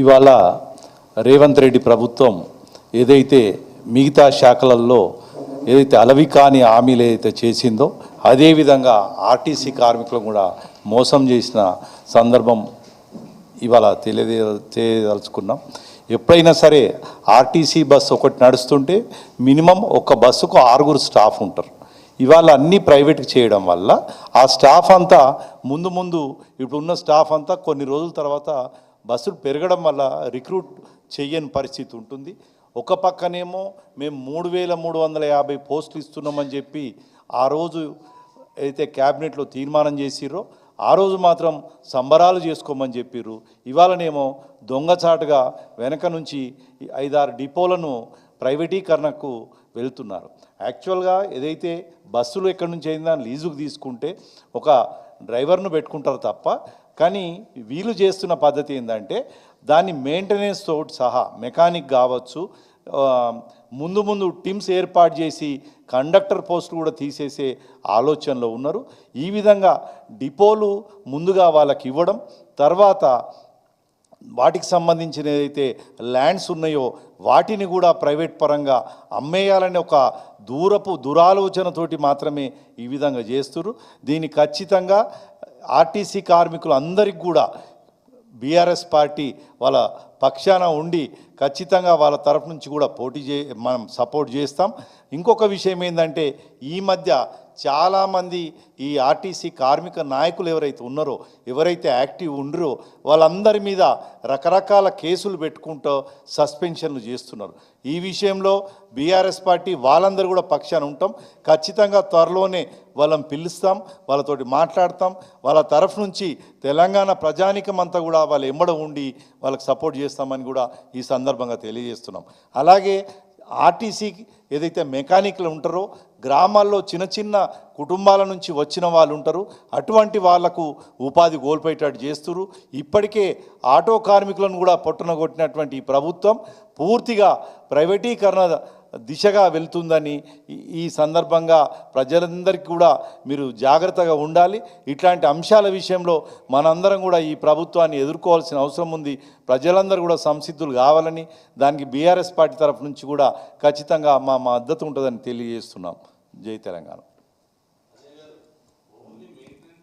ఇవాళ రేవంత్ రెడ్డి ప్రభుత్వం ఏదైతే మిగతా శాఖలలో ఏదైతే అలవి కాని హామీలు ఏదైతే చేసిందో అదేవిధంగా ఆర్టీసీ కార్మికులను కూడా మోసం చేసిన సందర్భం ఇవాళ తెలియదే తెలియదలుచుకున్నాం. ఎప్పుడైనా సరే ఆర్టీసీ బస్సు ఒకటి నడుస్తుంటే మినిమం ఒక బస్సుకు ఆరుగురు స్టాఫ్ ఉంటారు. ఇవాళ అన్నీ ప్రైవేట్కి చేయడం వల్ల ఆ స్టాఫ్ అంతా ముందు ముందు ఇప్పుడున్న స్టాఫ్ అంతా కొన్ని రోజుల తర్వాత బస్సులు పెరగడం వల్ల రిక్రూట్ చేయని పరిస్థితి ఉంటుంది. ఒక పక్కనేమో మేము మూడు వేల మూడు వందల యాభై పోస్టులు ఇస్తున్నామని చెప్పి ఆ రోజు అయితే క్యాబినెట్లో తీర్మానం చేసిర్రో ఆ రోజు మాత్రం సంబరాలు చేసుకోమని చెప్పిర్రు. ఇవాళనేమో దొంగచాటుగా వెనక నుంచి ఐదారు డిపోలను ప్రైవేటీకరణకు వెళ్తున్నారు. యాక్చువల్గా ఏదైతే బస్సులు ఎక్కడి నుంచి అయిందా లీజుకు తీసుకుంటే ఒక డ్రైవర్ను పెట్టుకుంటారు తప్ప కానీ వీళ్ళు చేస్తున్న పద్ధతి ఏంటంటే దాన్ని మెయింటెనెన్స్ తోటి సహా మెకానిక్ కావచ్చు ముందు ముందు టీమ్స్ ఏర్పాటు చేసి కండక్టర్ పోస్ట్ కూడా తీసేసే ఆలోచనలో ఉన్నారు. ఈ విధంగా డిపోలు ముందుగా వాళ్ళకి ఇవ్వడం తర్వాత వాటికి సంబంధించిన ఏదైతే ల్యాండ్స్ ఉన్నాయో వాటిని కూడా ప్రైవేట్ పరంగా అమ్మేయాలనే ఒక దూరపు దురాలోచనతోటి మాత్రమే ఈ విధంగా చేస్తున్నారు దీన్ని ఖచ్చితంగా ఆర్టీసీ కార్మికులు అందరికి కూడా బీఆర్ఎస్ పార్టీ వాళ్ళ పక్షాన ఉండి ఖచ్చితంగా వాళ్ళ తరఫు నుంచి కూడా పోటీ చే మనం సపోర్ట్ చేస్తాం. ఇంకొక విషయం ఏంటంటే ఈ మధ్య చాలామంది ఈ ఆర్టీసీ కార్మిక నాయకులు ఎవరైతే ఉన్నారో ఎవరైతే యాక్టివ్ ఉండరో వాళ్ళందరి మీద రకరకాల కేసులు పెట్టుకుంటూ సస్పెన్షన్లు చేస్తున్నారు. ఈ విషయంలో బీఆర్ఎస్ పార్టీ వాళ్ళందరూ కూడా పక్షాన ఉంటాం. ఖచ్చితంగా త్వరలోనే వాళ్ళని పిలుస్తాం వాళ్ళతోటి మాట్లాడతాం. వాళ్ళ తరఫు నుంచి తెలంగాణ ప్రజానికం అంతా కూడా వాళ్ళ ఎంబడ ఉండి వాళ్ళకి సపోర్ట్ చేస్తామని కూడా ఈ సందర్భంగా తెలియజేస్తున్నాం. అలాగే ఆర్టీసీ ఏదైతే మెకానిక్లు ఉంటారో గ్రామాల్లో చిన్న చిన్న కుటుంబాల నుంచి వచ్చిన వాళ్ళు ఉంటారు. అటువంటి వాళ్ళకు ఉపాధి కోల్పోయేటట్టు చేస్తున్నారు ఇప్పటికే ఆటో కార్మికులను కూడా పట్టున కొట్టినటువంటి ఈ ప్రభుత్వం పూర్తిగా ప్రైవేటీకరణ దిశగా వెళ్తుందని ఈ- సందర్భంగా ప్రజలందరికీ కూడా మీరు జాగ్రత్తగా ఉండాలి. ఇట్లాంటి అంశాల విషయంలో మనందరం కూడా ఈ ప్రభుత్వాన్ని ఎదుర్కోవాల్సిన అవసరం ఉంది. ప్రజలందరూ కూడా సంసిద్ధులు కావాలని దానికి బీఆర్ఎస్ పార్టీ తరఫు నుంచి కూడా ఖచ్చితంగా మా మద్దతు ఉంటుందని తెలియజేస్తున్నాం. జై తెలంగాణ.